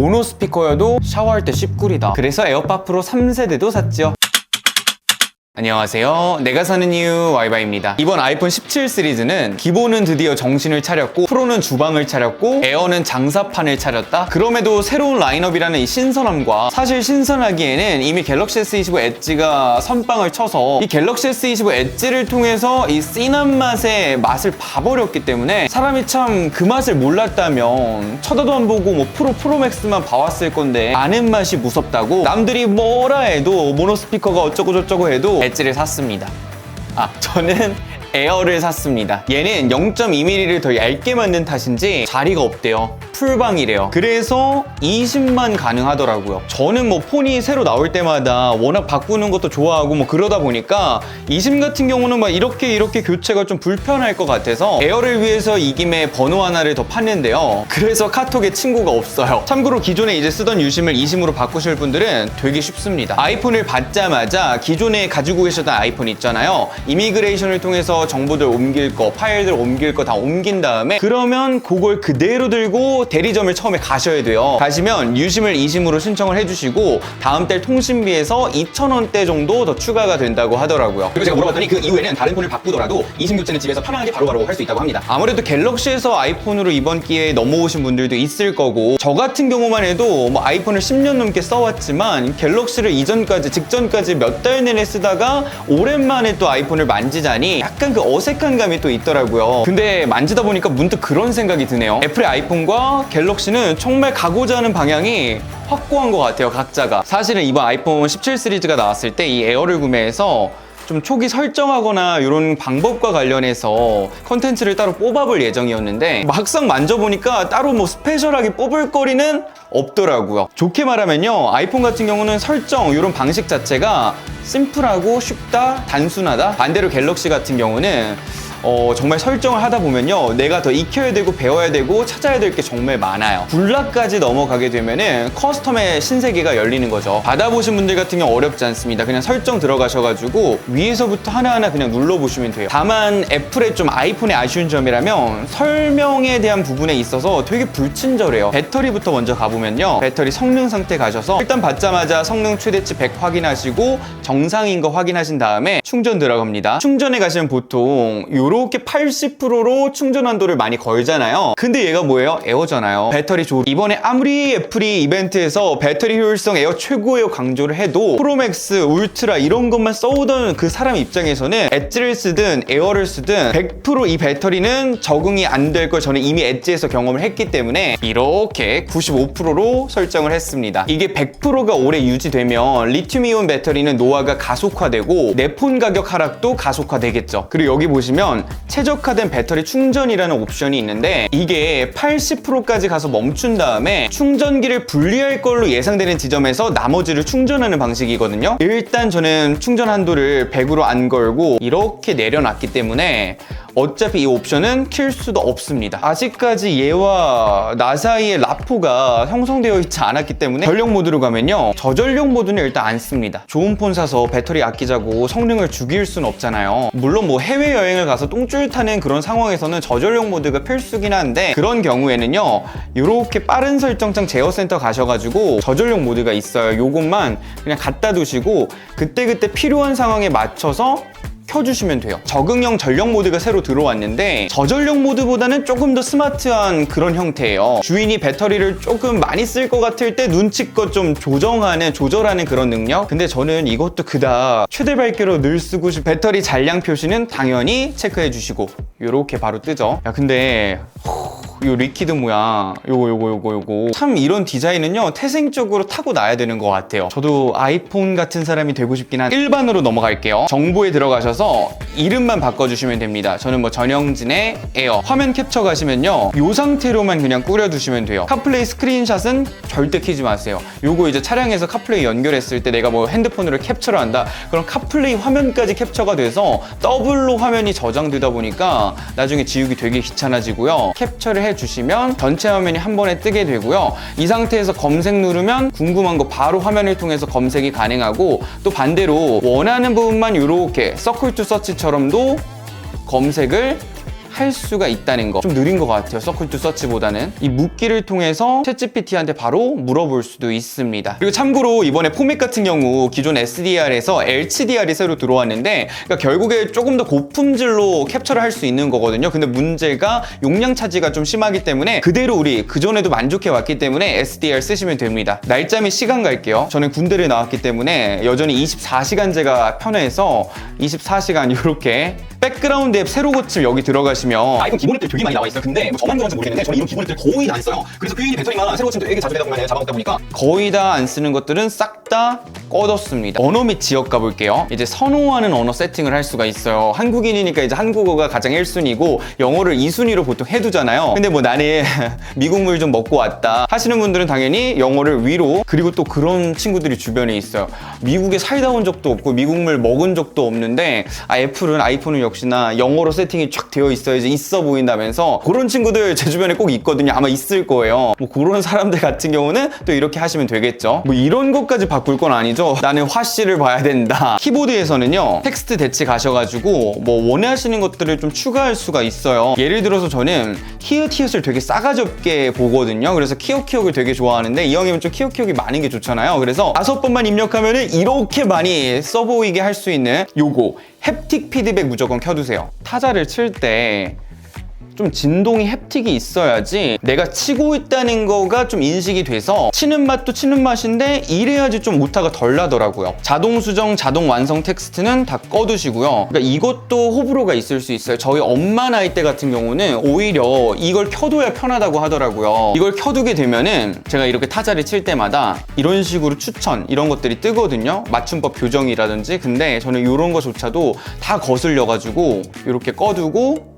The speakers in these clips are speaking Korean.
모노 스피커여도 샤워할 때 씹꿀이다. 그래서 에어팟 프로 3세대도 샀죠. 안녕하세요. 내가 사는 이유 와이바입니다. 이번 아이폰 17 시리즈는 기본은 드디어 정신을 차렸고 프로는 주방을 차렸고 에어는 장사판을 차렸다. 그럼에도 새로운 라인업이라는 이 신선함과 사실 신선하기에는 이미 갤럭시 S25 엣지가 선빵을 쳐서 이 갤럭시 S25 엣지를 통해서 이 진한 맛의 맛을 봐버렸기 때문에 사람이 참 그 맛을 몰랐다면 쳐다도 안 보고 뭐 프로 프로맥스만 봐왔을 건데 아는 맛이 무섭다고 남들이 뭐라 해도 모노 스피커가 어쩌고 저쩌고 해도 엣지를 샀습니다. 아, 저는 에어를 샀습니다. 얘는 0.2mm를 더 얇게 만든 탓인지 자리가 없대요. 풀방이래요. 그래서 20만 가능하더라고요. 저는 뭐 폰이 새로 나올 때마다 워낙 바꾸는 것도 좋아하고 뭐 그러다 보니까 20 같은 경우는 막 이렇게 이렇게 교체가 좀 불편할 것 같아서 에어를 위해서 이 김에 번호 하나를 더 팠는데요. 그래서 카톡에 친구가 없어요. 참고로 기존에 이제 쓰던 유심을 20으로 바꾸실 분들은 되게 쉽습니다. 아이폰을 받자마자 기존에 가지고 계셨던 아이폰 있잖아요. 이미그레이션을 통해서 정보들 옮길 거, 파일들 옮길 거 다 옮긴 다음에 그러면 그걸 그대로 들고 대리점을 처음에 가셔야 돼요. 가시면 유심을 20으로 신청을 해주시고 다음 달 통신비에서 2,000원대 정도 더 추가가 된다고 하더라고요. 그리고 제가 물어봤더니 그 이후에는 다른 폰을 바꾸더라도 이심 교체는 집에서 편안하게 바로바로 할 수 있다고 합니다. 아무래도 갤럭시에서 아이폰으로 이번 기회에 넘어오신 분들도 있을 거고 저 같은 경우만 해도 뭐 아이폰을 10년 넘게 써왔지만 갤럭시를 이전까지 직전까지 몇 달 내내 쓰다가 오랜만에 또 아이폰을 만지자니 약간 그 어색한 감이 또 있더라고요 근데 만지다 보니까 문득 그런 생각이 드네요 애플의 아이폰과 갤럭시는 정말 가고자 하는 방향이 확고한 것 같아요 각자가 사실은 이번 아이폰 17 시리즈가 나왔을 때 이 에어를 구매해서 좀 초기 설정하거나 이런 방법과 관련해서 컨텐츠를 따로 뽑아볼 예정이었는데 막상 만져보니까 따로 뭐 스페셜하게 뽑을 거리는 없더라고요. 좋게 말하면요. 아이폰 같은 경우는 설정 이런 방식 자체가 심플하고 쉽다, 단순하다. 반대로 갤럭시 같은 경우는 어, 정말 설정을 하다 보면요. 내가 더 익혀야 되고 배워야 되고 찾아야 될 게 정말 많아요. 블락까지 넘어가게 되면은 커스텀의 신세계가 열리는 거죠. 받아보신 분들 같은 경우 어렵지 않습니다. 그냥 설정 들어가셔가지고 위에서부터 하나하나 그냥 눌러보시면 돼요. 다만 애플의 좀 아이폰의 아쉬운 점이라면 설명에 대한 부분에 있어서 되게 불친절해요. 배터리부터 먼저 가보면요. 배터리 성능 상태 가셔서 일단 받자마자 성능 최대치 100 확인하시고 정상인 거 확인하신 다음에 충전 들어갑니다. 충전에 가시면 보통 요 렇게 80%로 충전 한도를 많이 걸잖아요. 근데 얘가 뭐예요? 에어잖아요. 배터리 조 이번에 아무리 애플이 이벤트에서 배터리 효율성 에어 최고예요 강조를 해도 프로맥스, 울트라 이런 것만 써오던 그 사람 입장에서는 엣지를 쓰든 에어를 쓰든 100%이 배터리는 적응이 안 될 걸 저는 이미 엣지에서 경험을 했기 때문에 이렇게 95%로 설정을 했습니다. 이게 100%가 오래 유지되면 리튬이온 배터리는 노화가 가속화되고 내 폰 가격 하락도 가속화되겠죠. 그리고 여기 보시면 최적화된 배터리 충전이라는 옵션이 있는데 이게 80%까지 가서 멈춘 다음에 충전기를 분리할 걸로 예상되는 지점에서 나머지를 충전하는 방식이거든요. 일단 저는 충전 한도를 100으로 안 걸고 이렇게 내려놨기 때문에 어차피 이 옵션은 킬 수도 없습니다. 아직까지 얘와 나 사이에 라포가 형성되어 있지 않았기 때문에 전력 모드로 가면요. 저전력 모드는 일단 안 씁니다. 좋은 폰 사서 배터리 아끼자고 성능을 죽일 순 없잖아요. 물론 뭐 해외여행을 가서 똥줄 타는 그런 상황에서는 저전력 모드가 필수긴 한데 그런 경우에는요. 이렇게 빠른 설정창 제어센터 가셔가지고 저전력 모드가 있어요. 요것만 그냥 갖다 두시고 그때그때 필요한 상황에 맞춰서 켜주시면 돼요. 적응형 전력 모드가 새로 들어왔는데 저전력 모드보다는 조금 더 스마트한 그런 형태예요. 주인이 배터리를 조금 많이 쓸 것 같을 때 눈치껏 좀 조정하는 조절하는 그런 능력. 근데 저는 이것도 그다 최대 밝기로 늘 쓰고 싶 배터리 잔량 표시는 당연히 체크해 주시고 이렇게 바로 뜨죠. 야 근데 요 리퀴드 모양 요거 요거 요거 요거. 참 이런 디자인은요 태생적으로 타고 나야 되는 것 같아요. 저도 아이폰 같은 사람이 되고 싶긴 한 일반으로 넘어갈게요. 정보에 들어가셔서 이름만 바꿔주시면 됩니다. 저는 뭐 전영진의 에어. 화면 캡처 가시면요 요 상태로만 그냥 꾸려두시면 돼요. 카플레이 스크린샷은 절대 키지 마세요. 요거 이제 차량에서 카플레이 연결했을 때 내가 뭐 핸드폰으로 캡처를 한다? 그럼 카플레이 화면까지 캡처가 돼서 더블로 화면이 저장되다 보니까 나중에 지우기 되게 귀찮아지고요. 캡처를 해 주시면 전체 화면이 한 번에 뜨게 되고요. 이 상태에서 검색 누르면 궁금한 거 바로 화면을 통해서 검색이 가능하고 또 반대로 원하는 부분만 이렇게 서클 투 서치처럼도 검색을 할 수가 있다는 거. 좀 느린 것 같아요 서클 투 서치보다는. 이 묻기를 통해서 챗GPT한테 바로 물어볼 수도 있습니다. 그리고 참고로 이번에 포맷 같은 경우 기존 SDR에서 LCDR이 새로 들어왔는데 그러니까 결국에 조금 더 고품질로 캡처를 할 수 있는 거거든요. 근데 문제가 용량 차지가 좀 심하기 때문에 그대로 우리 그전에도 만족해 왔기 때문에 SDR 쓰시면 됩니다. 날짜 및 시간 갈게요. 저는 군대를 나왔기 때문에 여전히 24시간제가 편해서 24시간 이렇게 백그라운드 앱 새로 고침 여기 들어가시 면 아이폰 기본 앱들 되게 많이 나와 있어요. 근데 뭐 저만 그런지 모르겠는데 저는 이런 기본 앱들 거의 다 안 써요. 그래서 그 배터리만 새로 고침도 되게 자주 되다 보면 잡아먹다 보니까 거의 다 안 쓰는 것들은 싹다 꺼뒀습니다. 언어 및 지역 가볼게요. 이제 선호하는 언어 세팅을 할 수가 있어요. 한국인이니까 이제 한국어가 가장 1순위고 영어를 2순위로 보통 해두잖아요. 근데 뭐 나는 미국물 좀 먹고 왔다 하시는 분들은 당연히 영어를 위로 그리고 또 그런 친구들이 주변에 있어요. 미국에 살다 온 적도 없고 미국물 먹은 적도 없는데 아, 애플은 아이폰은 역시나 영어로 세팅이 쫙 되어 있어야지 있어 보인다면서 그런 친구들 제 주변에 꼭 있거든요. 아마 있을 거예요. 뭐 그런 사람들 같은 경우는 또 이렇게 하시면 되겠죠. 뭐 이런 것까지 바꿀 건 아니죠. 나는 화씨를 봐야 된다. 키보드에서는요. 텍스트 대치 가셔가지고 뭐 원하시는 것들을 좀 추가할 수가 있어요. 예를 들어서 저는 히읗히읗을 되게 싸가지 없게 보거든요. 그래서 키읔키읔을 되게 좋아하는데 이 형님은 좀 키읔키읔이 많은 게 좋잖아요. 그래서 다섯 번만 입력하면 은 이렇게 많이 써 보이게 할 수 있는 요거 햅틱 피드백 무조건 켜두세요. 타자를 칠때 좀 진동이 햅틱이 있어야지 내가 치고 있다는 거가 좀 인식이 돼서 치는 맛도 치는 맛인데 이래야지 좀 오타가 덜 나더라고요. 자동 수정, 자동 완성 텍스트는 다 꺼두시고요. 그러니까 이것도 호불호가 있을 수 있어요. 저희 엄마 나이 때 같은 경우는 오히려 이걸 켜둬야 편하다고 하더라고요. 이걸 켜두게 되면은 제가 이렇게 타자를 칠 때마다 이런 식으로 추천 이런 것들이 뜨거든요. 맞춤법 교정이라든지 근데 저는 이런 거조차도 다 거슬려가지고 이렇게 꺼두고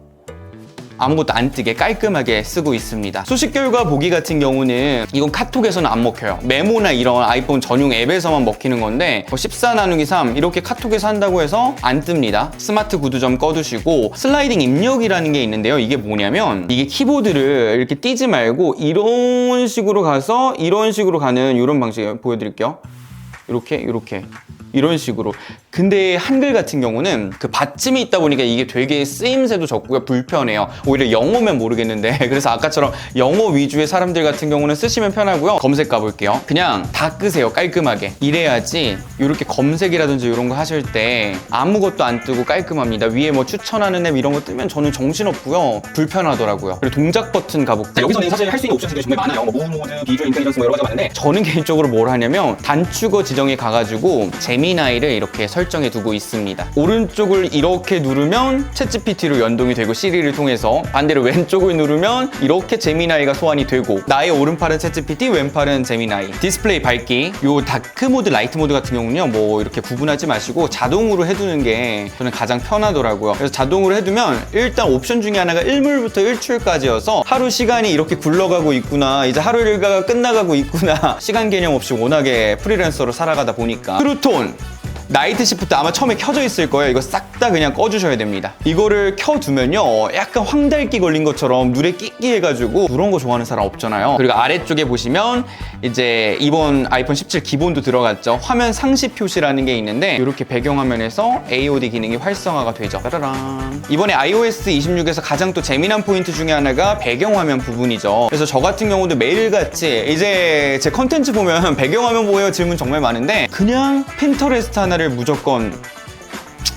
아무것도 안 뜨게 깔끔하게 쓰고 있습니다. 수식 결과 보기 같은 경우는 이건 카톡에서는 안 먹혀요. 메모나 이런 아이폰 전용 앱에서만 먹히는 건데 뭐14 나누기 3 이렇게 카톡에서 한다고 해서 안 뜹니다. 스마트 구두 점 꺼두시고 슬라이딩 입력이라는 게 있는데요. 이게 뭐냐면 이게 키보드를 이렇게 띄지 말고 이런 식으로 가서 이런 식으로 가는 이런 방식 보여드릴게요. 이렇게 이렇게 이런 식으로 근데 한글 같은 경우는 그 받침이 있다 보니까 이게 되게 쓰임새도 적고요 불편해요. 오히려 영어면 모르겠는데. 그래서 아까처럼 영어 위주의 사람들 같은 경우는 쓰시면 편하고요. 검색 가볼게요. 그냥 다 끄세요 깔끔하게. 이래야지 이렇게 검색이라든지 이런 거 하실 때 아무것도 안 뜨고 깔끔합니다. 위에 뭐 추천하는 앱 이런 거 뜨면 저는 정신없고요. 불편하더라고요. 그리고 동작 버튼 가볼게요. 자, 여기서는 사실 할 수 있는 옵션들이 정말 많아요. 뭐 무브 모드, 비주얼 인텔리전스 뭐 여러 가지가 많은데. 저는 개인적으로 뭘 하냐면 단축어 지정에 가가지고 제미나이를 이렇게 설 정해 두고 있습니다. 오른쪽을 이렇게 누르면 챗GPT로 연동이 되고 시리를 통해서 반대로 왼쪽을 누르면 이렇게 제미나이가 소환이 되고 나의 오른팔은 챗GPT, 왼팔은 제미나이. 디스플레이 밝기. 요 다크 모드, 라이트 모드 같은 경우는요. 뭐 이렇게 구분하지 마시고 자동으로 해두는 게 저는 가장 편하더라고요. 그래서 자동으로 해두면 일단 옵션 중에 하나가 일물부터 일출까지여서 하루 시간이 이렇게 굴러가고 있구나. 이제 하루 일과가 끝나가고 있구나. 시간 개념 없이 워낙에 프리랜서로 살아가다 보니까. 트루톤. 나이트 시프트 아마 처음에 켜져 있을 거예요. 이거 싹 다 그냥 꺼주셔야 됩니다. 이거를 켜두면요. 약간 황달기 걸린 것처럼 눈에 끼끼 해가지고 그런 거 좋아하는 사람 없잖아요. 그리고 아래쪽에 보시면 이제 이번 아이폰 17 기본도 들어갔죠. 화면 상시 표시라는 게 있는데 이렇게 배경화면에서 AOD 기능이 활성화가 되죠. 따라란. 이번에 iOS 26에서 가장 또 재미난 포인트 중에 하나가 배경화면 부분이죠. 그래서 저 같은 경우도 매일같이 이제 제 컨텐츠 보면 배경화면 뭐예요? 질문 정말 많은데 그냥 핀터레스트 하나 를 무조건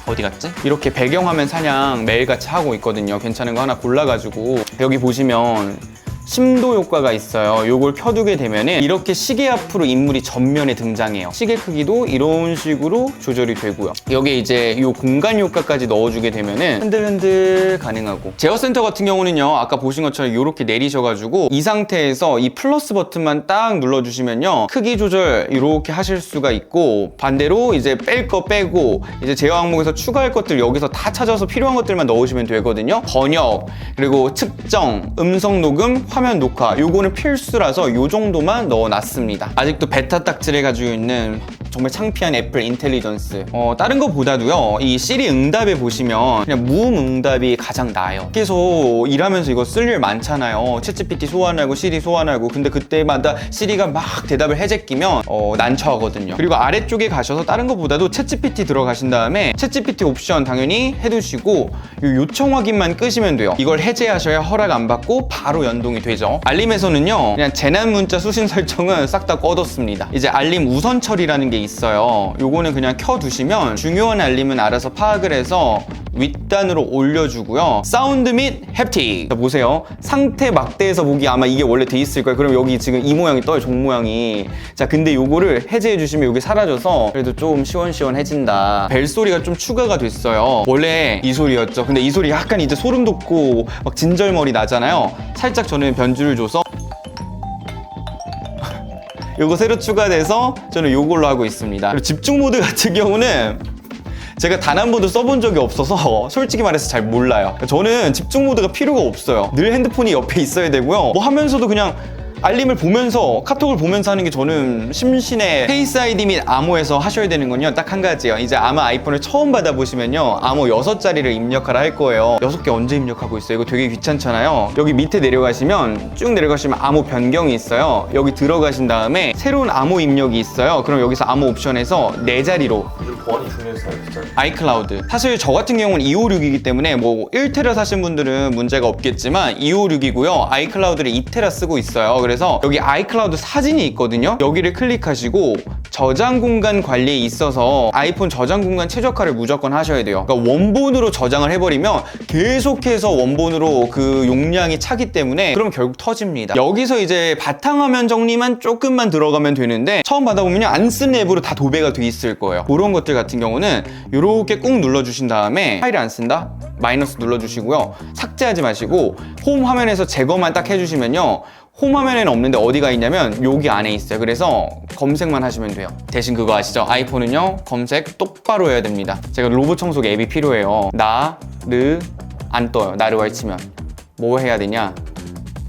어디 갔지? 이렇게 배경화면 사냥 매일같이 하고 있거든요. 괜찮은 거 하나 골라가지고 여기 보시면 심도 효과가 있어요. 요걸 켜두게 되면은 이렇게 시계 앞으로 인물이 전면에 등장해요. 시계 크기도 이런 식으로 조절이 되고요. 여기에 이제 요 공간 효과까지 넣어주게 되면은 흔들흔들 가능하고 제어 센터 같은 경우는요. 아까 보신 것처럼 이렇게 내리셔가지고 이 상태에서 이 플러스 버튼만 딱 눌러주시면요. 크기 조절 이렇게 하실 수가 있고 반대로 이제 뺄 거 빼고 이제 제어 항목에서 추가할 것들 여기서 다 찾아서 필요한 것들만 넣으시면 되거든요. 번역 그리고 측정, 음성 녹음, 화면 녹화 요거는 필수라서 요 정도만 넣어놨습니다. 아직도 베타 딱지를 가지고 있는 정말 창피한 애플 인텔리전스. 어, 다른 것보다도요, 이 시리 응답에 보시면 그냥 무음 응답이 가장 나아요. 계속 일하면서 이거 쓸 일 많잖아요. 챗GPT 소환하고 시리 소환하고 근데 그때마다 시리가 막 대답을 해제끼면 어, 난처하거든요. 그리고 아래쪽에 가셔서 다른 것보다도 챗GPT 들어가신 다음에 챗GPT 옵션 당연히 해두시고 요 요청 확인만 끄시면 돼요. 이걸 해제하셔야 허락 안 받고 바로 연동이 되죠. 알림에서는요, 그냥 재난 문자 수신 설정은 싹 다 꺼뒀습니다. 이제 알림 우선 처리라는 게 있어요. 요거는 그냥 켜두시면 중요한 알림은 알아서 파악을 해서 윗단으로 올려주고요. 사운드 및 햅틱. 자, 보세요. 상태 막대에서 보기 아마 이게 원래 돼 있을 거예요. 그럼 여기 지금 이 모양이 떠요. 종 모양이. 자, 근데 요거를 해제해 주시면 여기 사라져서 그래도 좀 시원시원해진다. 벨 소리가 좀 추가가 됐어요. 원래 이 소리였죠. 근데 이 소리 약간 이제 소름 돋고 막 진절머리 나잖아요. 살짝 저는 변주를 줘서 요거 새로 추가돼서 저는 요걸로 하고 있습니다. 그리고 집중 모드 같은 경우는 제가 단 한 번도 써본 적이 없어서 솔직히 말해서 잘 몰라요. 저는 집중 모드가 필요가 없어요. 늘 핸드폰이 옆에 있어야 되고요. 뭐 하면서도 그냥 알림을 보면서 카톡을 보면서 하는 게 저는 심신의 페이스 아이디 및 암호에서 하셔야 되는 건요. 딱 한 가지요. 이제 아마 아이폰을 처음 받아보시면요. 암호 6자리를 입력하라 할 거예요. 6개 언제 입력하고 있어요? 이거 되게 귀찮잖아요. 여기 밑에 내려가시면 쭉 내려가시면 암호 변경이 있어요. 여기 들어가신 다음에 새로운 암호 입력이 있어요. 그럼 여기서 암호 옵션에서 4자리로. 번이 중요해서 진짜 아이클라우드. 사실 저 같은 경우는 256이기 때문에 뭐 1테라 사신 분들은 문제가 없겠지만 256이고요. 아이클라우드를 2테라 쓰고 있어요. 그래서 여기 아이클라우드 사진이 있거든요. 여기를 클릭하시고 저장 공간 관리에 있어서 아이폰 저장 공간 최적화를 무조건 하셔야 돼요. 그러니까 원본으로 저장을 해버리면 계속해서 원본으로 그 용량이 차기 때문에 그럼 결국 터집니다. 여기서 이제 바탕화면 정리만 조금만 들어가면 되는데 처음 받아보면 안쓴 앱으로 다 도배가 돼 있을 거예요. 그런 것들 같은 경우는 이렇게 꾹 눌러주신 다음에 파일 안 쓴다? 마이너스 눌러주시고요. 삭제하지 마시고 홈 화면에서 제거만 딱 해주시면요. 홈 화면에는 없는데 어디가 있냐면 여기 안에 있어요. 그래서 검색만 하시면 돼요. 대신 그거 아시죠? 아이폰은요 검색 똑바로 해야 됩니다. 제가 로봇 청소기 앱이 필요해요. 나, 르, 안 떠요. 나를 외치면 뭐 해야 되냐?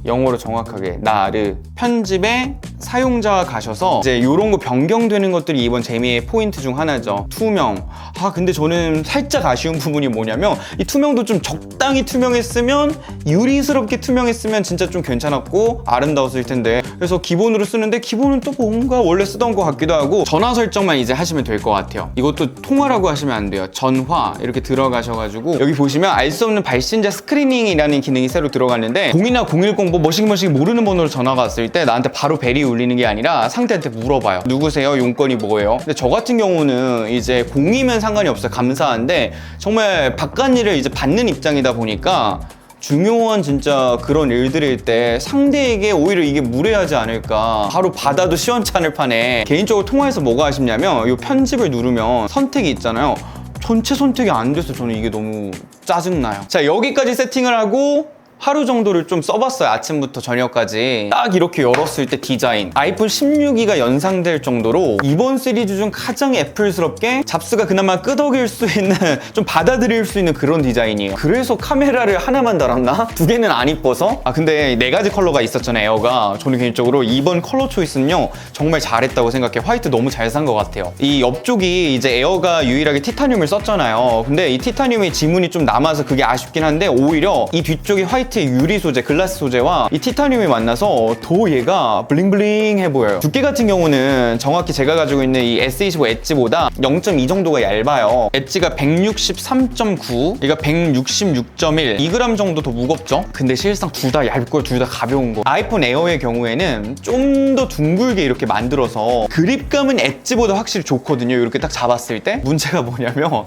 영어로 정확하게 나르 편집에 사용자가 가셔서 이제 이런 거 변경되는 것들이 이번 재미의 포인트 중 하나죠. 투명. 아 근데 저는 살짝 아쉬운 부분이 뭐냐면 이 투명도 좀 적당히 투명했으면 유리스럽게 투명했으면 진짜 좀 괜찮았고 아름다웠을 텐데. 그래서 기본으로 쓰는데 기본은 또 뭔가 원래 쓰던 것 같기도 하고 전화 설정만 이제 하시면 될 것 같아요. 이것도 통화라고 하시면 안 돼요. 전화 이렇게 들어가셔가지고 여기 보시면 알 수 없는 발신자 스크리닝이라는 기능이 새로 들어갔는데 0이나 010 뭐 머시기 머시기 모르는 번호로 전화가 왔을 때 나한테 바로 벨이 울리는 게 아니라 상대한테 물어봐요. 누구세요? 용건이 뭐예요? 근데 저 같은 경우는 이제 0이면 상관이 없어요. 감사한데 정말 바깥 일을 이제 받는 입장이다 보니까 중요한 진짜 그런 일들일 때 상대에게 오히려 이게 무례하지 않을까. 바로 받아도 시원찮을 판에 개인적으로 통화해서 뭐가 아쉽냐면 이 편집을 누르면 선택이 있잖아요. 전체 선택이 안 돼서 저는 이게 너무 짜증나요. 자 여기까지 세팅을 하고 하루 정도를 좀 써봤어요. 아침부터 저녁까지. 딱 이렇게 열었을 때 디자인. 아이폰 16기가 연상될 정도로 이번 시리즈 중 가장 애플스럽게 잡스가 그나마 끄덕일 수 있는 좀 받아들일 수 있는 그런 디자인이에요. 그래서 카메라를 하나만 달았나? 두 개는 안 이뻐서? 아 근데 네 가지 컬러가 있었잖아요. 에어가. 저는 개인적으로 이번 컬러 초이스는요. 정말 잘했다고 생각해. 화이트 너무 잘 산 것 같아요. 이 옆쪽이 이제 에어가 유일하게 티타늄을 썼잖아요. 근데 이 티타늄의 지문이 좀 남아서 그게 아쉽긴 한데 오히려 이 뒤쪽이 화이트 의 유리 소재, 글라스 소재와 이 티타늄이 만나서 더 얘가 블링블링해 보여요. 두께 같은 경우는 정확히 제가 가지고 있는 이 S25 엣지보다 0.2 정도가 얇아요. 엣지가 163.9, 얘가 166.1, 2g 정도 더 무겁죠? 근데 실상 둘 다 얇고 둘 다 가벼운 거. 아이폰 에어의 경우에는 좀 더 둥글게 이렇게 만들어서 그립감은 엣지보다 확실히 좋거든요. 이렇게 딱 잡았을 때. 문제가 뭐냐면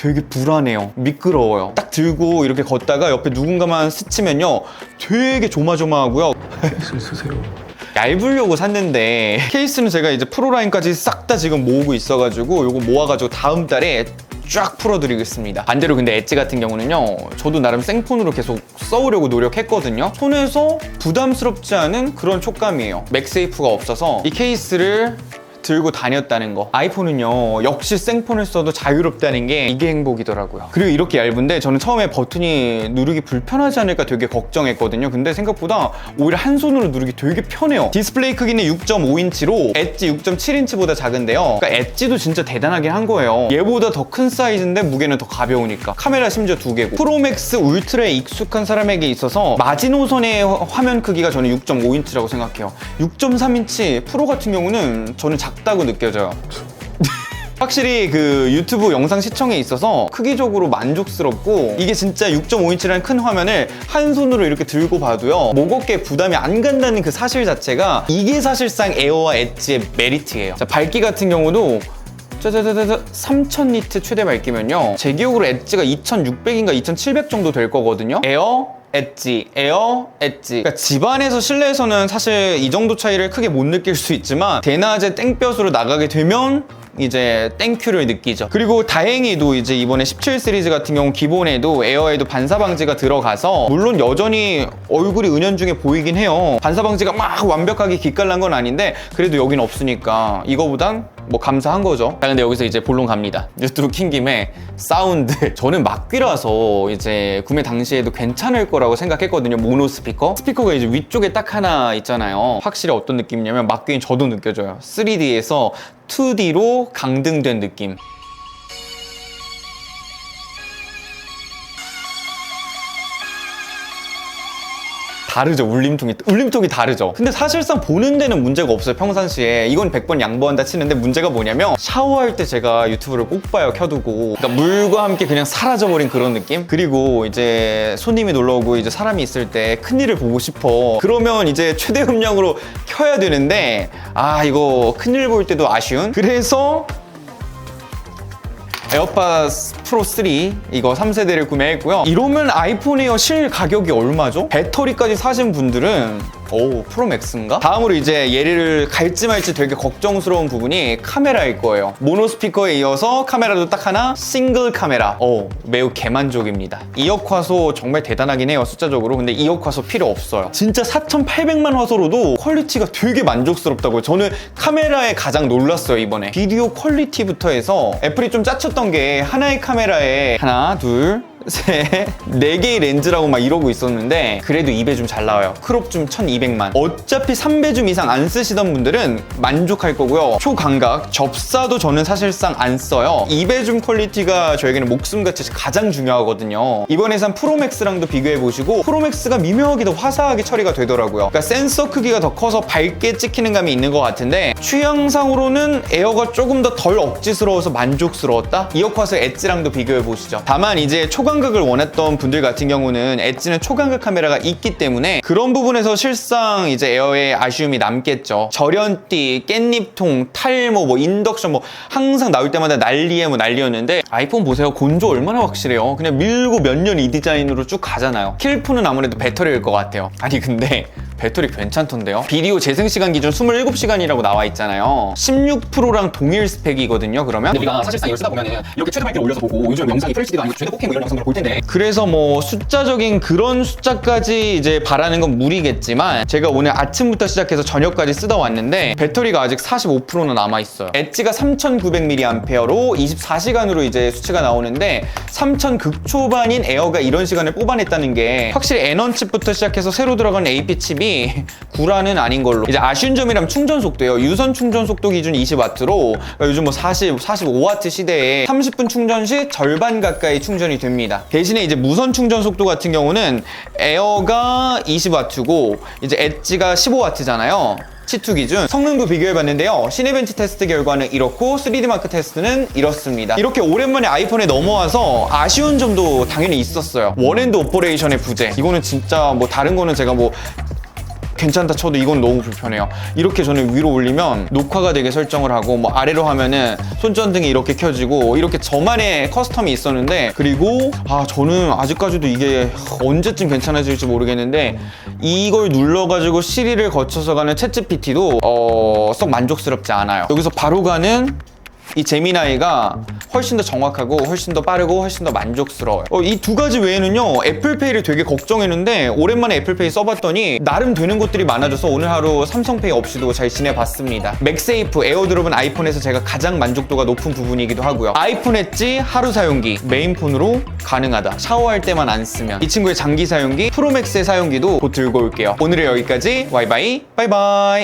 되게 불안해요. 미끄러워요. 딱 들고 이렇게 걷다가 옆에 누군가만 스치면요. 되게 조마조마하고요. 술 쓰세요. 얇으려고 샀는데 케이스는 제가 이제 프로라인까지 싹 다 지금 모으고 있어가지고 요거 모아가지고 다음 달에 쫙 풀어드리겠습니다. 반대로 근데 엣지 같은 경우는요, 저도 나름 생폰으로 계속 써오려고 노력했거든요. 손에서 부담스럽지 않은 그런 촉감이에요. 맥세이프가 없어서 이 케이스를 들고 다녔다는 거. 아이폰은요 역시 생폰을 써도 자유롭다는 게 이게 행복이더라고요. 그리고 이렇게 얇은데 저는 처음에 버튼이 누르기 불편하지 않을까 되게 걱정했거든요. 근데 생각보다 오히려 한 손으로 누르기 되게 편해요. 디스플레이 크기는 6.5인치로 엣지 6.7인치보다 작은데요. 그러니까 엣지도 진짜 대단하긴 한 거예요. 얘보다 더 큰 사이즈인데 무게는 더 가벼우니까. 카메라 심지어 두 개고. 프로맥스 울트라에 익숙한 사람에게 있어서 마지노선의 화- 화면 크기가 저는 6.5인치라고 생각해요. 6.3인치 프로 같은 경우는 저는 작 다고 느껴져요. 확실히 그 유튜브 영상 시청에 있어서 크기적으로 만족스럽고 이게 진짜 6.5인치라는 큰 화면을 한 손으로 이렇게 들고 봐도요 목 어깨 부담이 안 간다는 그 사실 자체가 이게 사실상 에어와 엣지의 메리트예요. 자 밝기 같은 경우도 짜자자자자 3000 니트 최대 밝기면요 제 기억으로 엣지가 2600인가 2700 정도 될 거거든요. 에어 엣지, 에어, 엣지. 그러니까 집안에서 실내에서는 사실 이 정도 차이를 크게 못 느낄 수 있지만 대낮에 땡볕으로 나가게 되면 이제 땡큐를 느끼죠. 그리고 다행히도 이제 이번에 17 시리즈 같은 경우 기본에도 에어에도 반사 방지가 들어가서 물론 여전히 얼굴이 은연중에 보이긴 해요. 반사 방지가 막 완벽하게 기깔난 건 아닌데 그래도 여긴 없으니까 이거보단 뭐 감사한 거죠. 자, 근데 여기서 이제 본론 갑니다. 유튜브 킨 김에 사운드. 저는 막귀라서 이제 구매 당시에도 괜찮을 거라고 생각했거든요. 모노 스피커. 스피커가 이제 위쪽에 딱 하나 있잖아요. 확실히 어떤 느낌이냐면 막귀는 저도 느껴져요. 3D에서 2D로 강등된 느낌. 다르죠. 울림통이 울림통이 다르죠. 근데 사실상 보는 데는 문제가 없어요 평상시에. 이건 100번 양보한다 치는데 문제가 뭐냐면 샤워할 때 제가 유튜브를 꼭 봐요 켜두고. 그러니까 물과 함께 그냥 사라져버린 그런 느낌? 그리고 이제 손님이 놀러 오고 이제 사람이 있을 때 큰일을 보고 싶어. 그러면 이제 최대 음량으로 켜야 되는데 아 이거 큰일 볼 때도 아쉬운? 그래서 에어팟 프로 3 이거 3세대를 구매했고요. 이러면 아이폰 에어 실 가격이 얼마죠? 배터리까지 사신 분들은 오 프로맥스인가? 다음으로 이제 얘를 갈지 말지 되게 걱정스러운 부분이 카메라일 거예요. 모노 스피커에 이어서 카메라도 딱 하나 싱글 카메라. 오 매우 개만족입니다. 2억 화소 정말 대단하긴 해요 숫자적으로. 근데 2억 화소 필요 없어요. 진짜 4,800만 화소로도 퀄리티가 되게 만족스럽다고요. 저는 카메라에 가장 놀랐어요 이번에. 비디오 퀄리티부터 해서 애플이 좀 짜쳤던 게 하나의 카메라에 하나 둘 셋, 네 개의 렌즈라고 막 이러고 있었는데 그래도 2배 좀 잘 나와요. 크롭 좀 1200만. 어차피 3배 좀 이상 안 쓰시던 분들은 만족할 거고요. 초광각, 접사도 저는 사실상 안 써요. 2배 줌 퀄리티가 저에게는 목숨같이 가장 중요하거든요. 이번에 산 프로맥스랑도 비교해 보시고 프로맥스가 미묘하게 더 화사하게 처리가 되더라고요. 그러니까 센서 크기가 더 커서 밝게 찍히는 감이 있는 것 같은데 취향상으로는 에어가 조금 더 덜 억지스러워서 만족스러웠다? 이어컷을 엣지랑도 비교해 보시죠. 다만 이제 초 광각을 원했던 분들 같은 경우는 엣지는 초광각 카메라가 있기 때문에 그런 부분에서 실상 이제 에어에 아쉬움이 남겠죠. 절연띠, 깻잎통, 탈모, 뭐 인덕션 뭐 항상 나올 때마다 난리에 뭐 난리였는데 아이폰 보세요. 곤조 얼마나 확실해요. 그냥 밀고 몇 년 이 디자인으로 쭉 가잖아요. 킬프는 아무래도 배터리일 것 같아요. 아니 근데 배터리 괜찮던데요? 비디오 재생 시간 기준 27시간이라고 나와 있잖아요. 16 프로랑 동일 스펙이거든요. 그러면 우리가 사실상 이걸 쓰다 보면은 이렇게 최대 밝기를 올려서 보고 요즘 영상이 FHD가 아니고 최대 4K 뭐 이런 영상들을 볼 텐데 그래서 뭐 숫자적인 그런 숫자까지 이제 바라는 건 무리겠지만 제가 오늘 아침부터 시작해서 저녁까지 쓰다 왔는데 배터리가 아직 45%나 남아 있어요. 엣지가 3,900mAh로 24시간으로 이제 수치가 나오는데 3,000 극초반인 에어가 이런 시간을 뽑아냈다는 게 확실히 에넌 칩부터 시작해서 새로 들어간 AP 칩이 구라는 아닌 걸로 이제 아쉬운 점이라면 충전 속도예요. 유선 충전 속도 기준 20W로 요즘 뭐 40, 45W 시대에 30분 충전 시 절반 가까이 충전이 됩니다. 대신에 이제 무선 충전 속도 같은 경우는 에어가 20W고 이제 엣지가 15W잖아요. 치투 기준 성능도 비교해봤는데요. 시네벤치 테스트 결과는 이렇고 3D 마크 테스트는 이렇습니다. 이렇게 오랜만에 아이폰에 넘어와서 아쉬운 점도 당연히 있었어요. 원핸드 오퍼레이션의 부재. 이거는 진짜 뭐 다른 거는 제가 뭐 괜찮다 쳐도 이건 너무 불편해요. 이렇게 저는 위로 올리면 녹화가 되게 설정을 하고 뭐 아래로 하면은 손전등이 이렇게 켜지고 이렇게 저만의 커스텀이 있었는데 그리고 아 저는 아직까지도 이게 언제쯤 괜찮아질지 모르겠는데 이걸 눌러가지고 시리를 거쳐서 가는 챗GPT도 어, 썩 만족스럽지 않아요. 여기서 바로 가는 이 제미나이가 훨씬 더 정확하고 훨씬 더 빠르고 훨씬 더 만족스러워요. 어, 이 두 가지 외에는요 애플페이를 되게 걱정했는데 오랜만에 애플페이 써봤더니 나름 되는 것들이 많아져서 오늘 하루 삼성페이 없이도 잘 지내봤습니다. 맥세이프 에어드롭은 아이폰에서 제가 가장 만족도가 높은 부분이기도 하고요. 아이폰 엣지 하루 사용기 메인폰으로 가능하다. 샤워할 때만 안 쓰면 이 친구의 장기 사용기 프로맥스의 사용기도 곧 들고 올게요. 오늘은 여기까지 와이바이 바이바이